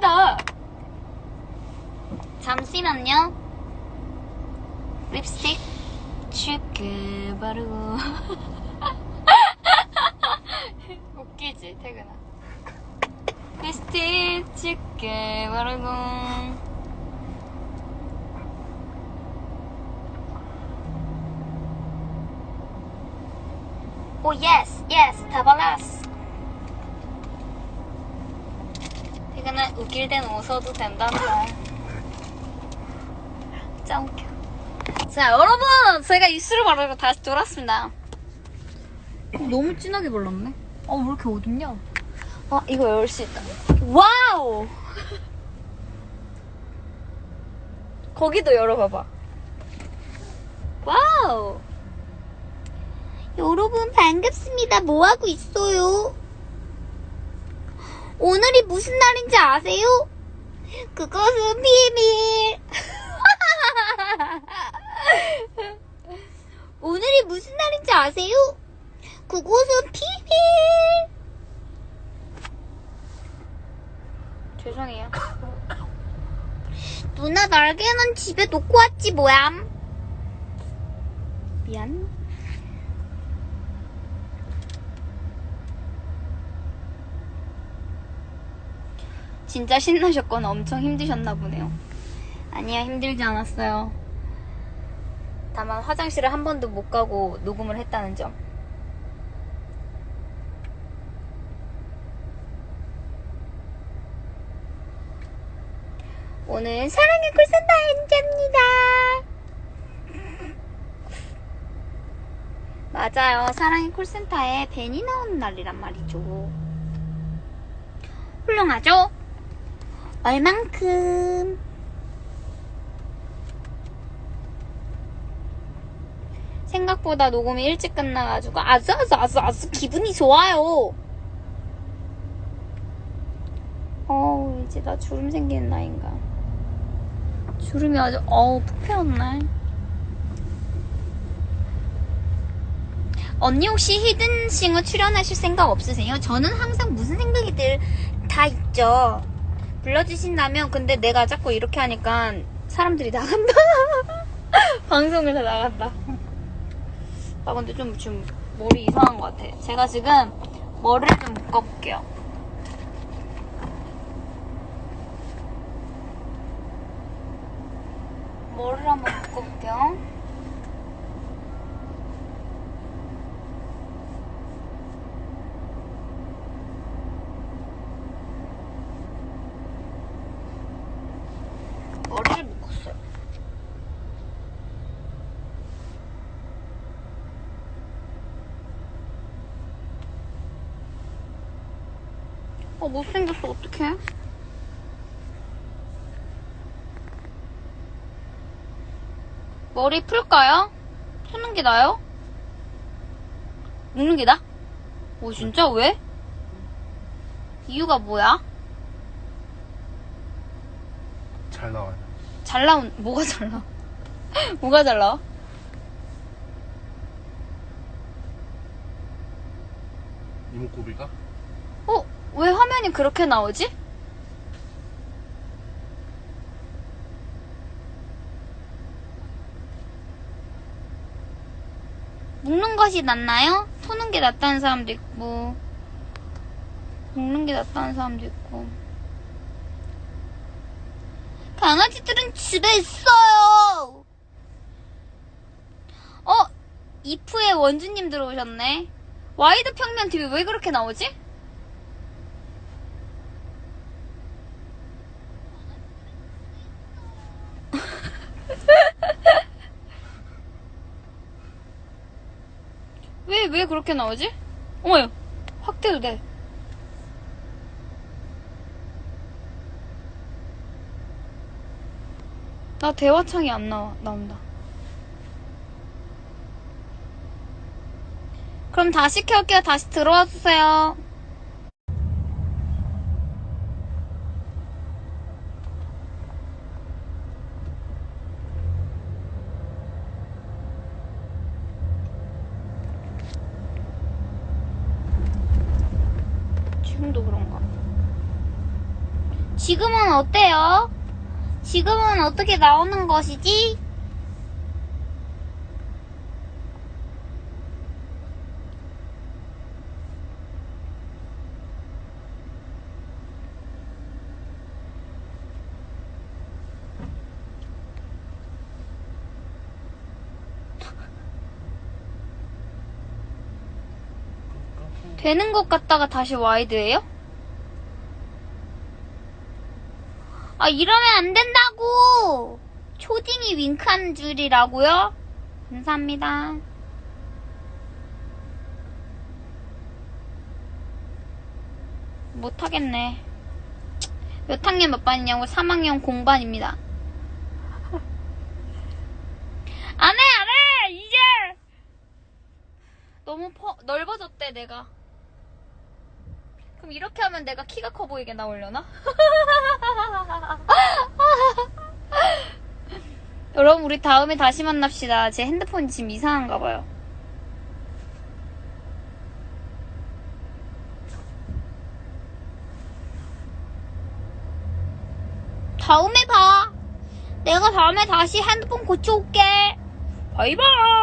다 잠시만요. 립스틱 쭉 바르고 웃기지 태근아. 립스틱 쭉 바르고 오 예스 예스 다 발랐어. 태근아 웃길 땐 웃어도 된단다. 짱 웃겨. 자, 여러분! 제가 입술을 바르고 다시 돌았습니다. 너무 진하게 발랐네. 어, 왜 이렇게 어둡냐? 아, 이거 열 수 있다. 와우! 거기도 열어봐봐. 와우! 여러분, 반갑습니다. 뭐하고 있어요? 오늘이 무슨 날인지 아세요? 그것은 비밀. 오늘이 무슨 날인지 아세요? 그것은 비밀. 죄송해요. 누나 날개는 집에 놓고 왔지 뭐야. 미안. 진짜 신나셨거나 엄청 힘드셨나 보네요. 아니야, 힘들지 않았어요. 다만 화장실을 한 번도 못 가고 녹음을 했다는 점. 오늘 사랑의 콜센터 행자입니다. 맞아요. 사랑의 콜센터에 벤이 나오는 날이란 말이죠. 훌륭하죠? 얼만큼? 생각보다 녹음이 일찍 끝나가지고 아주 아주 아주 기분이 좋아요. 어우 이제 나 주름 생기는 나이인가. 주름이 아주 어우 푹 패였네. 언니 혹시 히든싱어 출연하실 생각 없으세요? 저는 항상 무슨 생각이 들 다 있죠. 불러주신다면 근데 내가 자꾸 이렇게 하니까 사람들이 나간다. 방송을 다 나간다. 아 근데 좀 지금 머리 이상한 것 같아. 제가 지금 머리를 좀 묶어볼게요. 머리를 한번 묶어볼게요. 머리를 묶었어요. 어, 못생겼어, 어떡해? 머리 풀까요? 푸는 게 나아요? 묶는 게 나? 오, 진짜? 왜? 이유가 뭐야? 잘 나와요. 잘 나온, 뭐가 잘 나와? 뭐가 잘 나와? 이목구비가? 어? 왜 화면이 그렇게 나오지? 묶는 것이 낫나요? 푸는 게 낫다는 사람도 있고 묶는 게 낫다는 사람도 있고 강아지들은 집에 있어요 어? 이프의 원주님 들어오셨네 와이드 평면 TV 왜 그렇게 나오지? 왜, 왜 그렇게 나오지? 어머요. 확대도 돼. 나 대화창이 안 나와, 나온다. 그럼 다시 켤게요. 다시 들어와 주세요. 지금도 그런가? 지금은 어때요? 지금은 어떻게 나오는 것이지? 되는 것 같다가 다시 와이드예요? 아 이러면 안 된다고! 초딩이 윙크하는 줄이라고요? 감사합니다. 못하겠네. 몇 학년 몇 반이냐고? 3학년 공반입니다. 안 해, 안 해! 이제! 너무 퍼, 넓어졌대, 내가. 그럼 이렇게 하면 내가 키가 커 보이게 나오려나? 여러분, 우리 다음에 다시 만납시다. 제 핸드폰이 지금 이상한가 봐요. 다음에 봐. 내가 다음에 다시 핸드폰 고쳐올게. 바이바이.